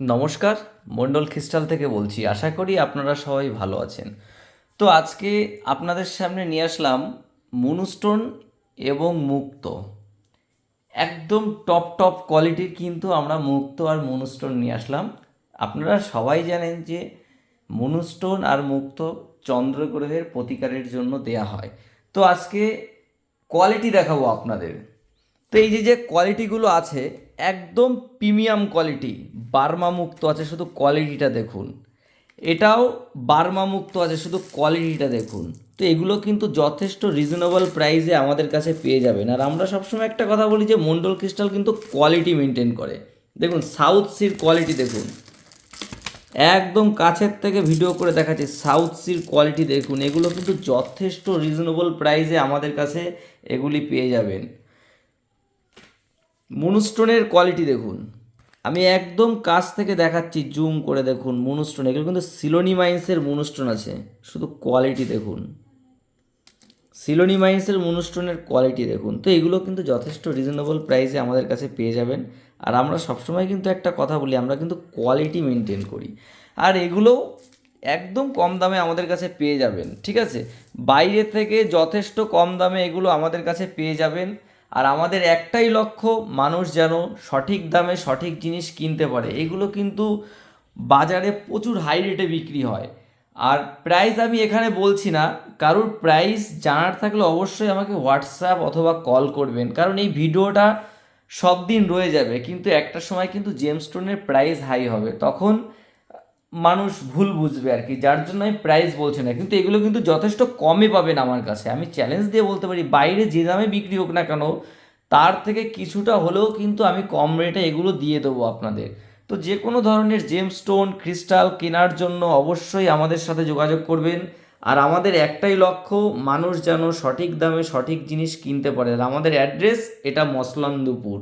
নমস্কার মণ্ডল খ্রিস্টাল থেকে বলছি। আশা করি আপনারা সবাই ভালো আছেন। তো আজকে আপনাদের সামনে নিয়ে আসলাম মুনুস্টোন এবং মুক্ত। একদম টপ টপ কোয়ালিটির কিন্তু আমরা মুক্ত আর মনুস্টোন নিয়ে আসলাম। আপনারা সবাই জানেন যে মনুস্টোন আর মুক্ত চন্দ্রগ্রহের প্রতিকারের জন্য দেয়া হয়। তো আজকে কোয়ালিটি দেখাবো আপনাদের। তো এই যে যে কোয়ালিটিগুলো আছে, একদম প্রিমিয়াম কোয়ালিটি বার্মা মুক্ত আছে, শুধু কোয়ালিটিটা দেখুন। এটাও বার্মা মুক্ত আছে, শুধু কোয়ালিটিটা দেখুন। তো এগুলো কিন্তু যথেষ্ট রিজনেবল প্রাইসে আমাদের কাছে পেয়ে যাবেন। আর আমরা সবসময় একটা কথা বলি যে, মন্ডল ক্রিস্টাল কিন্তু কোয়ালিটি মেনটেন করে। দেখুন, সাউথ সির কোয়ালিটি দেখুন। একদম কাছের থেকে ভিডিও করে দেখাচ্ছে, সাউথ সির কোয়ালিটি দেখুন। এগুলো কিন্তু যথেষ্ট রিজনেবল প্রাইসে আমাদের কাছে এগুলি পেয়ে যাবেন। মুনুস্টোনের কোয়ালিটি দেখুন। আমি একদম কাছ থেকে দেখাচ্ছি, জুম করে দেখুন মুনুস্টোন এগুলো কিন্তু সিলোনি মাইন্সের মুনুস্টোন আছে। শুধু কোয়ালিটি দেখুন। সিলোনি মাইন্সের মুনুস্টোনের কোয়ালিটি দেখুন। তো এগুলো কিন্তু যথেষ্ট রিজনেবল প্রাইসে আমাদের কাছে পেয়ে যাবেন। আর আমরা সবসময় কিন্তু একটা কথা বলি, আমরা কিন্তু কোয়ালিটি মেনটেন করি। আর এগুলো একদম কম দামে আমাদের কাছে পেয়ে যাবেন, ঠিক আছে? বাইরে থেকে যথেষ্ট কম দামে এগুলো আমাদের কাছে পেয়ে যাবেন। আর আমাদের একটাই লক্ষ্য, মানুষ যেন সঠিক দামে সঠিক জিনিস কিনতে পারে। এগুলো কিন্তু বাজারে প্রচুর হাই রেটে বিক্রি হয়। আর প্রাইস আমি এখানে বলছি না, কারোর প্রাইস জানার থাকলে অবশ্যই আমাকে হোয়াটসঅ্যাপ অথবা কল করবেন। কারণ এই ভিডিওটা সব দিন রয়ে যাবে, কিন্তু একটা সময় কিন্তু জেমস্টোনের প্রাইস হাই হবে। তখন মানুষ ভুল বুঝবে আর কি, যার জন্য আমি প্রাইস বলছি না। কিন্তু এগুলো কিন্তু যথেষ্ট কমে পাবেন আমার কাছে। আমি চ্যালেঞ্জ দিয়ে বলতে পারি, বাইরে যে দামে বিক্রি হোক না কেন, তার থেকে কিছুটা হলেও কিন্তু আমি কম রেটে এগুলো দিয়ে দেবো আপনাদের। তো যে কোনো ধরনের জেমস্টোন ক্রিস্টাল কেনার জন্য অবশ্যই আমাদের সাথে যোগাযোগ করবেন। আর আমাদের একটাই লক্ষ্য, মানুষ যেন সঠিক দামে সঠিক জিনিস কিনতে পারে। আর আমাদের অ্যাড্রেস এটা মসলান্দুপুর।